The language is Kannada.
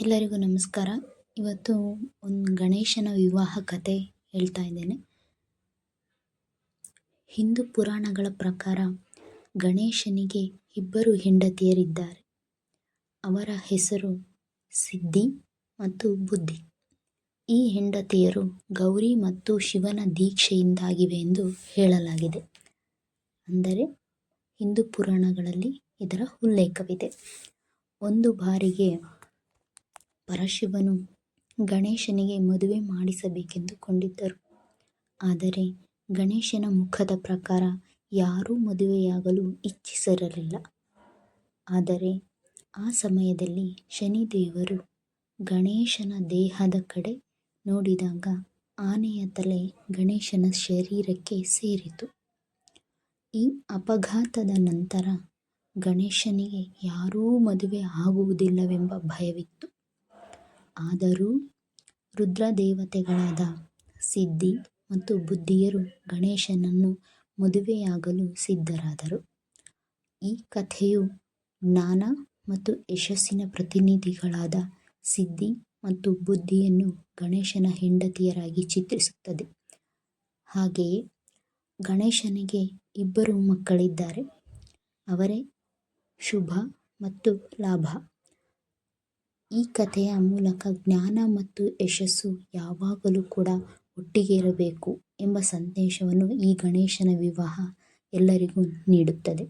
ಎಲ್ಲರಿಗೂ ನಮಸ್ಕಾರ. ಇವತ್ತು ಒಂದು ಗಣೇಶನ ವಿವಾಹ ಕತೆ ಹೇಳ್ತಾ ಇದ್ದೇನೆ. ಹಿಂದೂ ಪುರಾಣಗಳ ಪ್ರಕಾರ ಗಣೇಶನಿಗೆ ಇಬ್ಬರು ಹೆಂಡತಿಯರಿದ್ದಾರೆ. ಅವರ ಹೆಸರು ಸಿದ್ಧಿ ಮತ್ತು ಬುದ್ಧಿ. ಈ ಹೆಂಡತಿಯರು ಗೌರಿ ಮತ್ತು ಶಿವನ ದೀಕ್ಷೆಯಿಂದಾಗಿವೆ ಎಂದು ಹೇಳಲಾಗಿದೆ. ಅಂದರೆ ಹಿಂದೂ ಪುರಾಣಗಳಲ್ಲಿ ಇದರ ಉಲ್ಲೇಖವಿದೆ. ಒಂದು ಬಾರಿಗೆ ಪರಶಿವನು ಗಣೇಶನಿಗೆ ಮದುವೆ ಮಾಡಿಸಬೇಕೆಂದುಕೊಂಡಿದ್ದರು. ಆದರೆ ಗಣೇಶನ ಮುಖದ ಪ್ರಕಾರ ಯಾರೂ ಮದುವೆಯಾಗಲು ಇಚ್ಛಿಸಿರಲಿಲ್ಲ. ಆದರೆ ಆ ಸಮಯದಲ್ಲಿ ಶನಿದೇವರು ಗಣೇಶನ ದೇಹದ ಕಡೆ ನೋಡಿದಾಗ ಆನೆಯ ತಲೆ ಗಣೇಶನ ಶರೀರಕ್ಕೆ ಸೇರಿತು. ಈ ಅಪಘಾತದ ನಂತರ ಗಣೇಶನಿಗೆ ಯಾರೂ ಮದುವೆ ಆಗುವುದಿಲ್ಲವೆಂಬ ಭಯವಿತ್ತು. ಆದರೂ ರುದ್ರದೇವತೆಗಳಾದ ಸಿದ್ಧಿ ಮತ್ತು ಬುದ್ಧಿಯರು ಗಣೇಶನನ್ನು ಮದುವೆಯಾಗಲು ಸಿದ್ಧರಾದರು. ಈ ಕಥೆಯು ಜ್ಞಾನ ಮತ್ತು ಯಶಸ್ಸಿನ ಪ್ರತಿನಿಧಿಗಳಾದ ಸಿದ್ಧಿ ಮತ್ತು ಬುದ್ಧಿಯನ್ನು ಗಣೇಶನ ಹೆಂಡತಿಯರಾಗಿ ಚಿತ್ರಿಸುತ್ತದೆ. ಹಾಗೆಯೇ ಗಣೇಶನಿಗೆ ಇಬ್ಬರು ಮಕ್ಕಳಿದ್ದಾರೆ. ಅವರೇ ಶುಭ ಮತ್ತು ಲಾಭ. ಈ ಕಥೆಯ ಮೂಲಕ ಜ್ಞಾನ ಮತ್ತು ಯಶಸ್ಸು ಯಾವಾಗಲೂ ಕೂಡ ಒಟ್ಟಿಗೆ ಇರಬೇಕು ಎಂಬ ಸಂದೇಶವನ್ನು ಈ ಗಣೇಶನ ವಿವಾಹ ಎಲ್ಲರಿಗೂ ನೀಡುತ್ತದೆ.